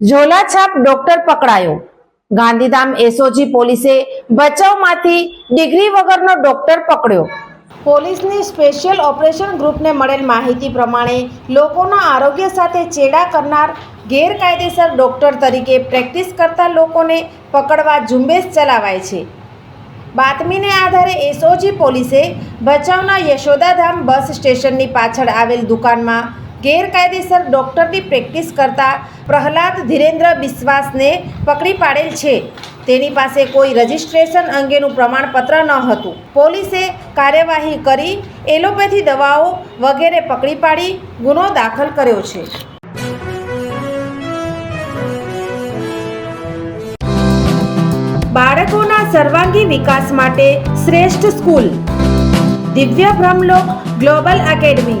ઝોલા છાપ ડોક્ટર પકડાયો. ગાંધીધામ એસઓજી પોલીસે બચાવમાંથી ડિગ્રી વગરનો ડોક્ટર પકડ્યો. પોલીસની સ્પેશિયલ ઓપરેશન ગ્રુપને મળેલ માહિતી પ્રમાણે લોકોના આરોગ્ય સાથે ચેડા કરનાર ગેરકાયદેસર ડોક્ટર તરીકે પ્રેક્ટિસ કરતા લોકોને પકડવા ઝુંબેશ ચલાવાય છે. બાતમીને આધારે એસઓજી પોલીસે ભચાઉના યશોદાધામ બસ સ્ટેશનની પાછળ આવેલ દુકાનમાં ગેરકાયદેસર ડૉક્ટરની પ્રેક્ટિસ કરતા પ્રહલાદ ધીરેન્દ્ર બિસ્વાસને પકડી પાડેલ છે. તેની પાસે કોઈ રજિસ્ટ્રેશન અંગેનું પ્રમાણપત્ર ન હતું. પોલીસે કાર્યવાહી કરી એલોપેથી દવાઓ વગેરે પકડી પાડી ગુનો દાખલ કર્યો છે. બાળકોના સર્વાંગી વિકાસ માટે શ્રેષ્ઠ સ્કૂલ. દિવ્ય બ્રહ્મલોક ગ્લોબલ એકેડમી.